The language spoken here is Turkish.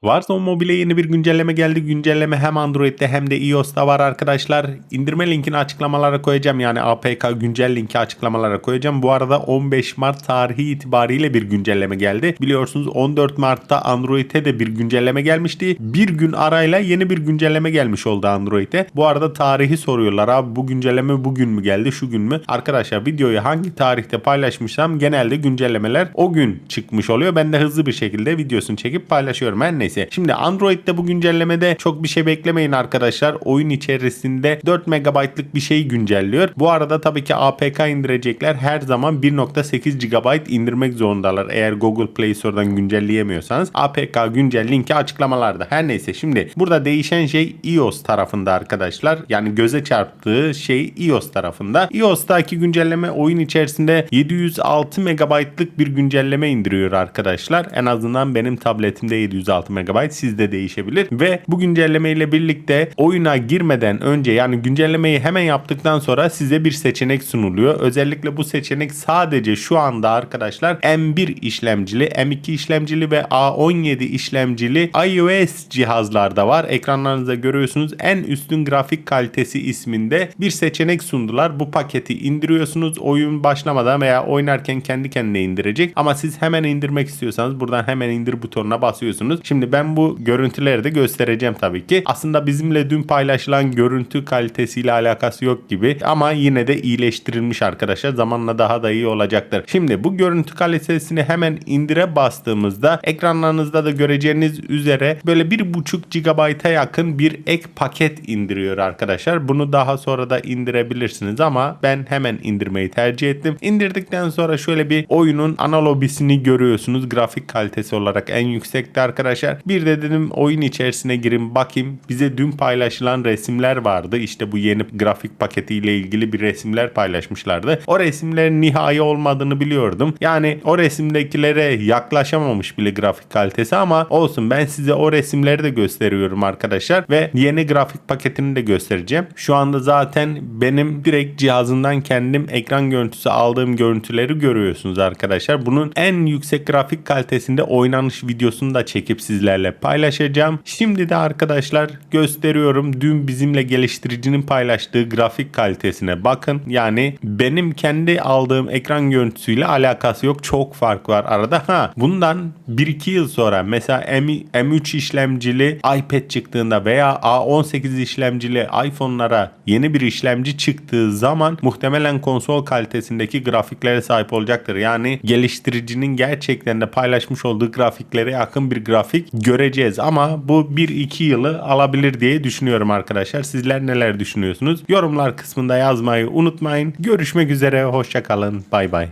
Warzone Mobile'e yeni bir güncelleme geldi. Güncelleme hem Android'de hem de iOS'ta var arkadaşlar. İndirme linkini açıklamalara koyacağım. Yani APK güncel linki açıklamalara koyacağım. Bu arada 15 Mart tarihi itibariyle bir güncelleme geldi. Biliyorsunuz 14 Mart'ta Android'e de bir güncelleme gelmişti. Bir gün arayla yeni bir güncelleme gelmiş oldu Android'e. Bu arada tarihi soruyorlar abi bu güncelleme bugün mü geldi şu gün mü? Arkadaşlar videoyu hangi tarihte paylaşmışsam genelde güncellemeler o gün çıkmış oluyor. Ben de hızlı bir şekilde videosunu çekip paylaşıyorum. Her neyse. Şimdi Android'de bu güncellemede çok bir şey beklemeyin arkadaşlar. Oyun içerisinde 4 MB'lık bir şey güncelliyor. Bu arada tabii ki APK indirecekler. Her zaman 1.8 GB indirmek zorundalar. Eğer Google Play Store'dan güncelleyemiyorsanız APK güncel linki açıklamalarda. Her neyse şimdi burada değişen şey iOS tarafında arkadaşlar. Yani göze çarptığı şey iOS tarafında. iOS'taki güncelleme oyun içerisinde 706 MB'lık bir güncelleme indiriyor arkadaşlar. En azından benim tabletimde 706 MB sizde değişebilir. Ve bu güncelleme ile birlikte oyuna girmeden önce yani güncellemeyi hemen yaptıktan sonra size bir seçenek sunuluyor. Özellikle bu seçenek sadece şu anda arkadaşlar M1 işlemcili, M2 işlemcili ve A17 işlemcili iOS cihazlarda var. Ekranlarınızda görüyorsunuz en üstün grafik kalitesi isminde bir seçenek sundular. Bu paketi indiriyorsunuz. Oyun başlamadan veya oynarken kendi kendine indirecek. Ama siz hemen indirmek istiyorsanız buradan hemen indir butonuna basıyorsunuz. Şimdi ben bu görüntüleri de göstereceğim tabii ki. Aslında bizimle dün paylaşılan görüntü kalitesiyle alakası yok gibi ama yine de iyileştirilmiş arkadaşlar. Zamanla daha da iyi olacaktır. Şimdi bu görüntü kalitesini hemen indire bastığımızda ekranlarınızda da göreceğiniz üzere böyle 1.5 GB'a yakın bir ek paket indiriyor arkadaşlar. Bunu daha sonra da indirebilirsiniz ama ben hemen indirmeyi tercih ettim. İndirdikten sonra şöyle bir oyunun ana lobisini görüyorsunuz. Grafik kalitesi olarak en yüksekte arkadaşlar. Bir de dedim oyun içerisine girin bakayım. Bize dün paylaşılan resimler vardı. İşte bu yeni grafik paketiyle ilgili bir resimler paylaşmışlardı. O resimlerin nihai olmadığını biliyordum. Yani o resimdekilere yaklaşamamış bile grafik kalitesi ama olsun ben size o resimleri de gösteriyorum arkadaşlar ve yeni grafik paketini de göstereceğim. Şu anda zaten benim direkt cihazından kendim ekran görüntüsü aldığım görüntüleri görüyorsunuz arkadaşlar. Bunun en yüksek grafik kalitesinde oynanış videosunu da çekip sizlerle paylaşacağım. Şimdi de arkadaşlar gösteriyorum. Dün bizimle geliştiricinin paylaştığı grafik kalitesine bakın. Yani benim kendi aldığım ekran görüntüsüyle alakası yok. Çok fark var arada. Ha bundan 1-2 yıl sonra mesela M, M3 işlemcili iPad çıktığında veya A18 işlemcili iPhone'lara yeni bir işlemci çıktığı zaman muhtemelen konsol kalitesindeki grafiklere sahip olacaktır. Yani geliştiricinin gerçekten de paylaşmış olduğu grafiklere yakın bir grafik göreceğiz ama bu 1-2 yılı alabilir diye düşünüyorum arkadaşlar. Sizler neler düşünüyorsunuz? Yorumlar kısmında yazmayı unutmayın. Görüşmek üzere. Hoşçakalın. Bay bay.